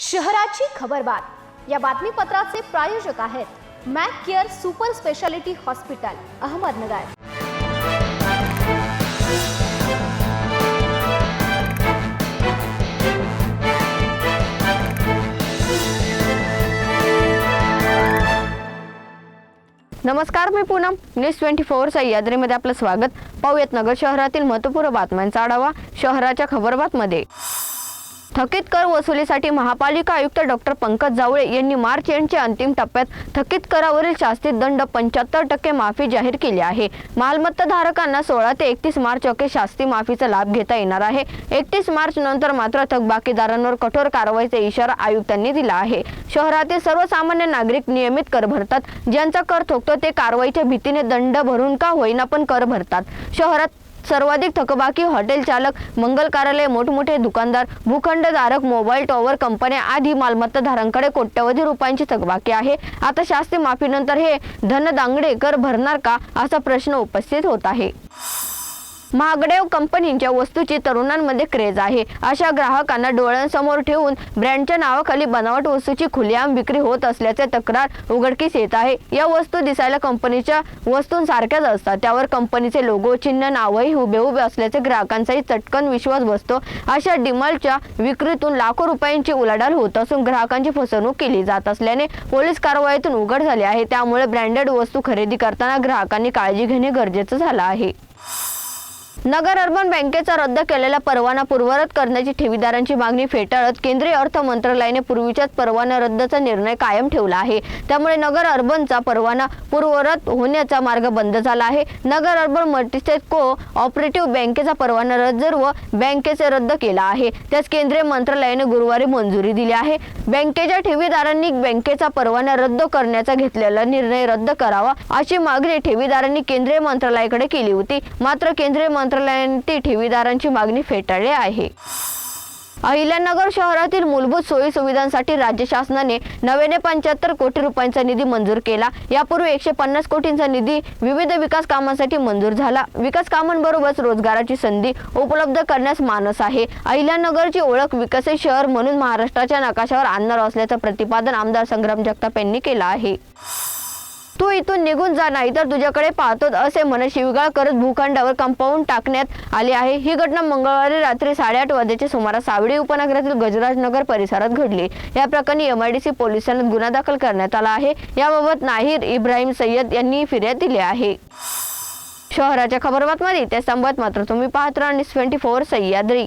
शहराची खबरबात या बातमीपत्राचे प्रायोजक आहेत Mac care super speciality hospital Ahmednagar. नमस्कार मी पूनम. न्यूज ट्वेंटी फोर सह्याद्रीमध्ये आपलं स्वागत. पाहूयात नगर शहरातील महत्त्वपूर्ण बातम्यांचा आढावा शहराच्या खबरबातमध्ये थकीत कर वसुलीसाठी महापालिका आयुक्त डॉक्टर पंकज जावळे यांनी मार्च एंडच्या अंतिम टप्प्यात थकीत करावरील शास्तीत दंड पंच्याहत्तर टक्के माफी जाहीर केली आहे. मालमत्ता धारकांना सोळा ते एकतीस मार्च अखेर शास्ती माफीचा लाभ घेता येणार आहे. एकतीस मार्च नंतर मात्र थकबाकीदारांवर कठोर कारवाईचा इशारा आयुक्तांनी दिला आहे. शहरातील सर्वसामान्य नागरिक नियमित कर भरतात. ज्यांचा कर थोकतो ते कारवाईच्या भीतीने दंड भरून का होईना पण कर भरतात. शहरात सर्वाधिक थकबाकी हॉटेल चालक मंगल कार्यालय मोठमोठे दुकानदार भूखंडधारक मोबाईल टॉवर कंपन्या आदी मालमत्ताधारांकडे कोट्यवधी रुपयांची थकबाकी आहे. आता शास्ती माफीनंतर हे धनदांगडे कर भरणार का असा प्रश्न उपस्थित होत आहे. महागड्या कंपनींच्या वस्तूची तरुणांमध्ये क्रेज आहे. अशा ग्राहकांना डोळ्यांसमोर ठेवून ब्रँडच्या नावाखाली बनावट वस्तूची खुलेआम विक्री होत असल्याचे तक्रार उघडकीस येत आहे. या वस्तू दिसायला कंपनीच्या वस्तूंसारख्याच असतात. त्यावर कंपनीचे लोगो चिन्ह नावही हुबेहुबे असल्याचे ग्राहकांचाही चटकन विश्वास बसतो. अशा डिमाल्टच्या विक्रीतून लाखो रुपयांची उलाढाल होत असून ग्राहकांची फसवणूक केली जात असल्याने पोलीस कारवाईतून उघड झाले आहे. त्यामुळे ब्रँडेड वस्तू खरेदी करताना ग्राहकांनी काळजी घेणे गरजेचं झालं आहे. नगर अर्बन बँकेचा रद्द केलेला परवाना पूर्वरत करण्याची ठेवीदारांची मागणी फेटाळत केंद्रीय अर्थ मंत्रालयाने पूर्वीच्याच परवाना रद्दचा निर्णय कायम ठेवला आहे. त्यामुळे नगर अर्बनचा परवाना पूर्वरत होण्याचा मार्ग बंद झाला आहे. नगर अर्बन मल्टीस्टेट को ऑपरेटिव्ह बँकेचा परवाना रिझर्व बँकेचे रद्द केला आहे. त्यास केंद्रीय मंत्रालयाने गुरुवारी मंजुरी दिली आहे. बँकेच्या ठेवीदारांनी बँकेचा परवाना रद्द करण्याचा घेतलेला निर्णय रद्द करावा अशी मागणी ठेवीदारांनी केंद्रीय मंत्रालयाकडे केली होती. मात्र केंद्रीय मंत्रालयाने ती ठेवीदारांची मागणी फेटाळली आहे. अहिल्यानगर शहरातील मूलभूत सोयी सुविधांसाठी राज्य शासनाने नव्याने पंच्याहत्तर कोटी रुपयांचा निधी मंजूर केला. यापूर्वी एकशे पन्नास कोटींचा निधी विविध विकास कामांसाठी मंजूर झाला. विकास कामांबरोबरच रोजगाराची संधी उपलब्ध करण्यास मानस आहे. अहिल्यानगरची ओळख विकसित शहर म्हणून महाराष्ट्राच्या नकाशावर आणणार असल्याचं प्रतिपादन आमदार संग्राम जगताप यांनी केलं आहे. तू इथून निघून जा नाही तर तुझ्याकडे पाहतो असे म्हणत शिवगाळ करत भूखंडावर कंपाऊंड टाकण्यात आले आहे. ही घटना मंगळवारी रात्री साडेआठ वाजेच्या सुमारास सावडी उपनगरातील गजराजनगर परिसरात घडली. या प्रकरणी एमआयडीसी पोलिसांनी गुन्हा दाखल करण्यात आला आहे. याबाबत नाहीर इब्राहिम सय्यद यांनी फिर्याद दिली आहे. शहराच्या खबरबातमध्ये त्या संवाद मात्र तुम्ही पाहत राहा. Twenty four Sahyadri.